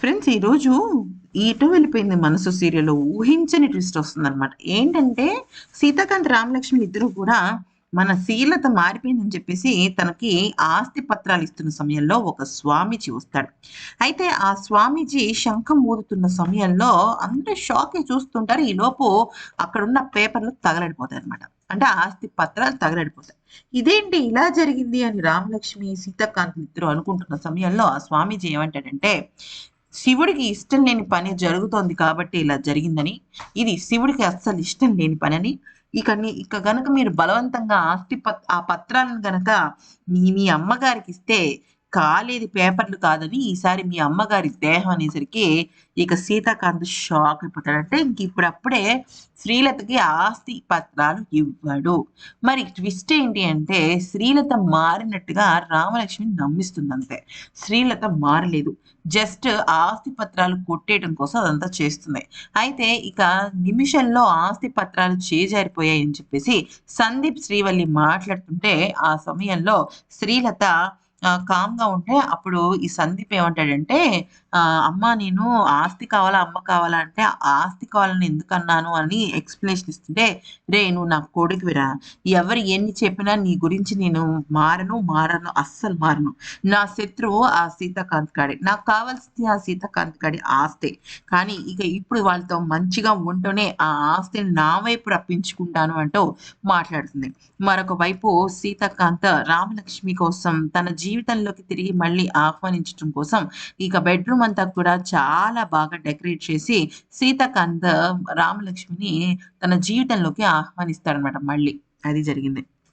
Friends ఈరోజు ఇటు వెళ్ళిపోయింది మనసు సీరియల్ ఊహించని ట్విస్ట్ వస్తుందన్నమాట. ఏంటంటే సీతాకాంత్ రామలక్ష్మి ఇద్దరు కూడా మన శీలత మారిపోయిందని చెప్పేసి తనకి ఆస్తి పత్రాలు ఇస్తున్న సమయంలో ఒక స్వామీజీ వస్తాడు. అయితే ఆ స్వామీజీ శంఖం ఊదుతున్న సమయంలో అందరూ షాక్ చూస్తుంటారు. ఈ లోపు అక్కడున్న పేపర్లు తగలడిపోతాయి అనమాట అంటే ఆస్తి పత్రాలు తగలడిపోతాయి. ఇదేంటి ఇలా జరిగింది అని రామలక్ష్మి సీతాకాంత్ ఇద్దరు అనుకుంటున్న సమయంలో ఆ స్వామీజీ ఏమంటాడంటే శివుడికి ఇష్టం లేని పని జరుగుతోంది కాబట్టి ఇలా జరిగిందని ఇది శివుడికి అస్సలు ఇష్టం లేని పని అని ఇక ఇక గనక మీరు బలవంతంగా ఆస్తి ఆ పత్రాలను గనక మీ మీ అమ్మగారికి ఇస్తే కాలేది పేపర్లు కాదని ఈసారి మీ అమ్మగారి దేహం అనేసరికి ఇక సీతాకాంత్ షాక్ అయిపోతాడంటే ఇంక ఇప్పుడప్పుడే శ్రీలతకి ఆస్తి పత్రాలు ఇవ్వడు. మరి ట్విస్ట్ ఏంటి అంటే శ్రీలత మారినట్టుగా రామలక్ష్మి నమ్మిస్తుంది అంతే శ్రీలత మారలేదు. జస్ట్ ఆస్తి పత్రాలు కొట్టేయడం కోసం అదంతా చేస్తుంది. అయితే ఇక నిమిషంలో ఆస్తి పత్రాలు చేజారిపోయాయని చెప్పేసి సందీప్ శ్రీవల్లి మాట్లాడుతుంటే ఆ సమయంలో శ్రీలత కామ్గా ఉంటే అప్పుడు ఈ సందీప్ ఏమంటాడంటే అమ్మ నేను ఆస్తి కావాలా అమ్మ కావాలా అంటే ఆస్తి కావాలని ఎందుకు అన్నాను అని ఎక్స్ప్లెనేషన్ ఇస్తుంటే రే నువ్వు నా కొడుకువిరా ఎవరు ఎన్ని చెప్పినా నీ గురించి నేను మారను మారను అస్సలు మారను. నా శత్రువు ఆ సీతాకాంత్ కాడి నాకు కావాల్సింది ఆ సీతాకాంత్ కాడి ఆస్తి. కానీ ఇక ఇప్పుడు వాళ్ళతో మంచిగా ఉంటూనే ఆ ఆస్తిని నా వైపు రప్పించుకుంటాను అంటూ మాట్లాడుతుంది. మరొక వైపు సీతాకాంత్ రామలక్ష్మి కోసం తన జీవితంలోకి తిరిగి మళ్ళీ ఆహ్వానించడం కోసం ఇక బెడ్రూమ్ అంతా కూడా చాలా బాగా డెకరేట్ చేసి సీతాకాంత్ రామలక్ష్మిని తన జీవితంలోకి ఆహ్వానిస్తాడనమాట మళ్ళీ. అది జరిగింది.